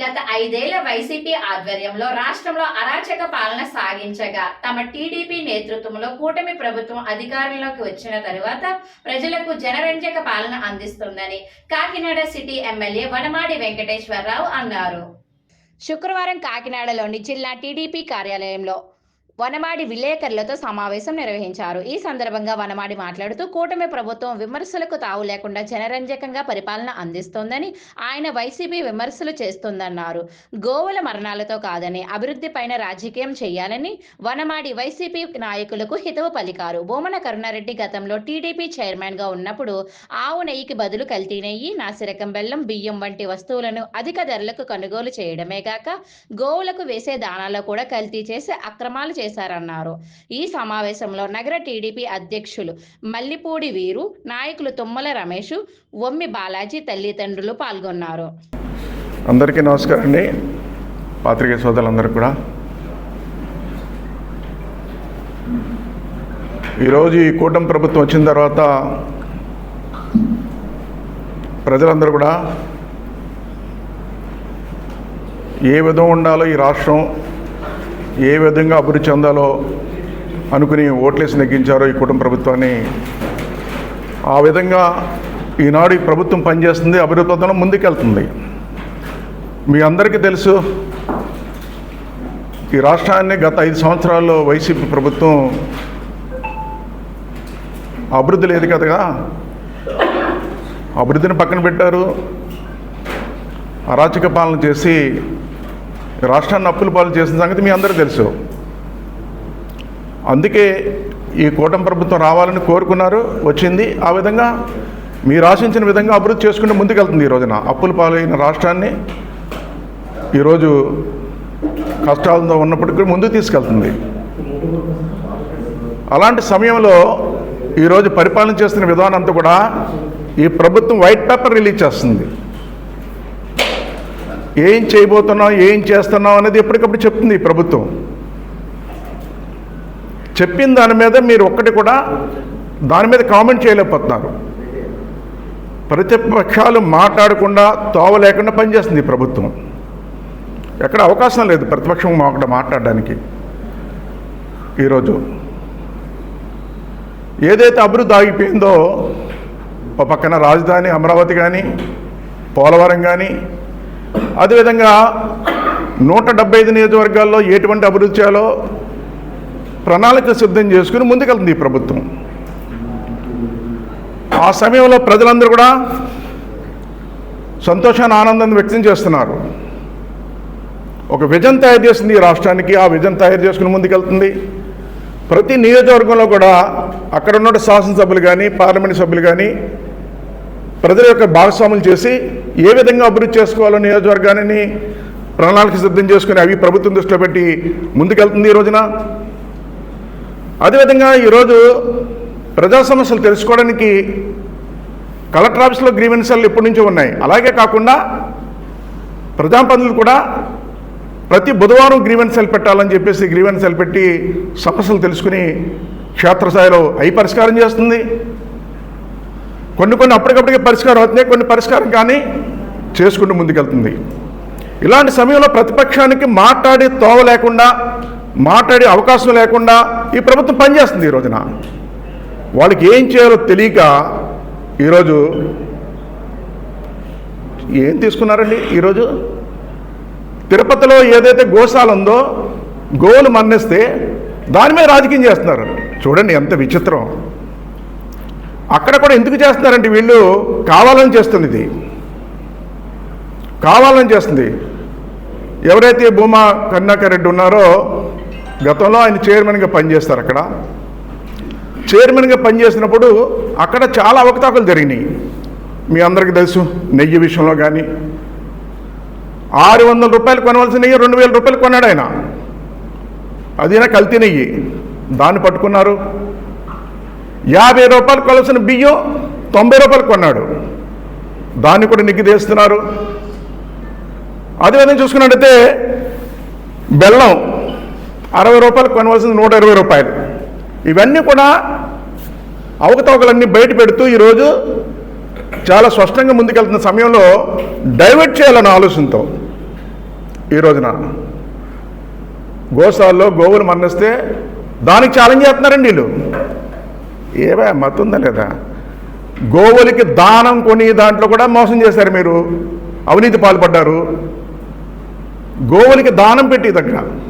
గత ఐదేళ్ళ వైసీపీ ఆధ్వర్యంలో రాష్ట్రంలో అరాచక పాలన సాగించగా తమ టీడీపీ నేతృత్వంలో కూటమి ప్రభుత్వం అధికారంలోకి వచ్చిన తరువాత ప్రజలకు జనరంజక పాలన అందిస్తుందని కాకినాడ సిటీ ఎమ్మెల్యే వనమాడి వెంకటేశ్వరరావు అన్నారు. శుక్రవారం కాకినాడలోని జిల్లా టీడీపీ కార్యాలయంలో వనమాడి విలేకరులతో సమావేశం నిర్వహించారు. ఈ సందర్భంగా వనమాడి మాట్లాడుతూ కూటమి ప్రభుత్వం విమర్శలకు తావు లేకుండా జనరంజకంగా పరిపాలన అందిస్తోందని ఆయన వైసీపీ విమర్శలు చేస్తోందన్నారు. గోవుల మరణాలతో కాదని అభివృద్ధి పైన రాజకీయం చేయాలని వనమాడి వైసీపీ నాయకులకు హితవు పలికారు. బోమన కరుణారెడ్డి గతంలో టీడీపీ చైర్మన్గా ఉన్నప్పుడు ఆవు నెయ్యికి బదులు కల్తీ నెయ్యి నాసిరకం బెల్లం బియ్యం వంటి వస్తువులను అధిక ధరలకు కొనుగోలు చేయడమే కాక గోవులకు వేసే దానాల్లో కూడా కల్తీ చేసి అక్రమాలు చేశారన్నారు. ఈ సమావేశంలో నగర టీడీపీ అధ్యక్షులు మల్లిపూడి వీరు నాయకులు తుమ్మల రమేష్ వమ్మి బాలాజీ తల్లిదండ్రులు పాల్గొన్నారు. అందరికీ నమస్కారం అండి. పాత్రికేయ సోదరులందరూ కూడా. ఈరోజు ఈ కూటమి ప్రభుత్వం వచ్చిన తర్వాత ప్రజలందరూ కూడా ఏ విధంగా ఉండాలో ఈ రాష్ట్రం ఏ విధంగా అభివృద్ధి చెందాలో అనుకుని ఓట్లేసి నెగ్గించారో ఈ కుటుంబ ప్రభుత్వాన్ని ఆ విధంగా ఈనాడు ఈ ప్రభుత్వం పనిచేస్తుంది అభివృద్ధి పథంలో ముందుకెళ్తుంది. మీ అందరికీ తెలుసు ఈ రాష్ట్రాన్ని గత ఐదు సంవత్సరాల్లో వైసీపీ ప్రభుత్వం అభివృద్ధి లేదు కదగా అభివృద్ధిని పక్కన పెట్టారు అరాచక పాలన చేసి రాష్ట్రాన్ని అప్పుల పాలు చేసిన సంగతి మీ అందరూ తెలుసు. అందుకే ఈ కూటమి ప్రభుత్వం రావాలని కోరుకున్నారు వచ్చింది. ఆ విధంగా మీరు ఆశించిన విధంగా అభివృద్ధి చేసుకుంటే ముందుకెళ్తుంది ఈ రోజున అప్పుల పాలైన రాష్ట్రాన్ని. ఈరోజు కష్టాలతో ఉన్నప్పటికీ ముందుకు తీసుకెళ్తుంది. అలాంటి సమయంలో ఈరోజు పరిపాలన చేస్తున్న విధానం అంతా కూడా ఈ ప్రభుత్వం వైట్ పేపర్ రిలీజ్ చేస్తుంది. ఏం చేయబోతున్నాం ఏం చేస్తున్నాం అనేది ఎప్పటికప్పుడు చెప్తుంది ఈ ప్రభుత్వం. చెప్పిన దాని మీద మీరు ఒక్కటి కూడా దాని మీద కామెంట్ చేయలేకపోతున్నారు. ప్రతిపక్షాలు మాట్లాడకుండా తోవ లేకుండా పనిచేస్తుంది ప్రభుత్వం. ఎక్కడ అవకాశం లేదు ప్రతిపక్షం ఒకటి మాట్లాడడానికి. ఈరోజు ఏదైతే అభివృద్ధి ఆగిపోయిందో ఒక పక్కన రాజధాని అమరావతి కానీ పోలవరం కానీ అదేవిధంగా నూట డెబ్బై ఐదు నియోజకవర్గాల్లో ఎటువంటి అభివృద్ధి చేయాలో ప్రణాళిక సిద్ధం చేసుకుని ముందుకెళ్తుంది ఈ ప్రభుత్వం. ఆ సమయంలో ప్రజలందరూ కూడా సంతోషాన్ని ఆనందాన్ని వ్యక్తం చేస్తున్నారు. ఒక విజన్ తయారు చేసింది ఈ రాష్ట్రానికి ఆ విజన్ తయారు చేసుకుని ముందుకెళ్తుంది. ప్రతి నియోజకవర్గంలో కూడా అక్కడ ఉన్న శాసనసభ్యులు కానీ పార్లమెంట్ సభ్యులు కానీ ప్రజల యొక్క భాగస్వాములు చేసి ఏ విధంగా అభివృద్ధి చేసుకోవాలో నియోజకవర్గాన్ని ప్రణాళిక సిద్ధం చేసుకుని అవి ప్రభుత్వం దృష్టిలో పెట్టి ముందుకెళ్తుంది ఈ రోజున. అదేవిధంగా ఈరోజు ప్రజా సమస్యలు తెలుసుకోవడానికి కలెక్టర్ ఆఫీస్లో గ్రీవెన్సీలు ఎప్పటి నుంచో ఉన్నాయి. అలాగే కాకుండా ప్రజాప్రతినిధులు కూడా ప్రతి బుధవారం గ్రీవెన్సీలు పెట్టాలని చెప్పేసి గ్రీవెన్సీలు పెట్టి సమస్యలు తెలుసుకుని క్షేత్రస్థాయిలో అవి పరిష్కారం చేస్తుంది. కొన్ని కొన్ని అప్పటికప్పటికే పరిష్కారం అవుతున్నాయి కొన్ని పరిష్కారం కానీ చేసుకుంటూ ముందుకెళ్తుంది. ఇలాంటి సమయంలో ప్రతిపక్షానికి మాట్లాడి తోవ లేకుండా మాట్లాడే అవకాశం లేకుండా ఈ ప్రభుత్వం పనిచేస్తుంది ఈ రోజున. వాళ్ళకి ఏం చేయాలో తెలియక ఈరోజు ఏం తీసుకున్నారండి ఈరోజు? తిరుపతిలో ఏదైతే గోశాల ఉందో గోవులు మన్నిస్తే దాని మీద రాజకీయం చేస్తున్నారు. చూడండి ఎంత విచిత్రం. అక్కడ కూడా ఎందుకు చేస్తున్నారంటే వీళ్ళు కావాలని చేస్తుంది ఇది కావాలని చేస్తుంది. ఎవరైతే భూమా కరుణాకర్ రెడ్డి ఉన్నారో గతంలో ఆయన చైర్మన్గా పనిచేస్తారు అక్కడ. చైర్మన్గా పనిచేసినప్పుడు అక్కడ చాలా అవకతవకలు జరిగినాయి. మీ అందరికీ తెలుసు నెయ్యి విషయంలో కానీ ఆరు వందల రూపాయలు కొనవలసిన నెయ్యి రెండు వేల రూపాయలు కొన్నాడు ఆయన. అదినా కల్తీ నెయ్యి. దాన్ని పట్టుకున్నారు. యాభై రూపాయలు కొలసిన బియ్యం తొంభై రూపాయలు కొన్నాడు. దాన్ని కూడా నిగ్గిదేస్తున్నారు అదేవిధంగా చూసుకున్నట్టయితే బెల్లం అరవై రూపాయలు కొనవలసింది నూట ఇరవై రూపాయలు. ఇవన్నీ కూడా అవకతవకలన్నీ బయట పెడుతూ ఈరోజు చాలా స్పష్టంగా ముందుకెళ్తున్న సమయంలో డైవర్ట్ చేయాలన్న ఆలోచనతో ఈ రోజున గోశాల్లో గోవులు మరణిస్తే దానికి ఛాలెంజ్ చేస్తున్నారండి వీళ్ళు. ఏవే మత్తుందా లేదా? గోవులకి దానం కొని దాంట్లో కూడా మోసం చేశారు మీరు. అవినీతి పాల్పడ్డారు. గోవులకి దానం పెట్టి దగ్గర.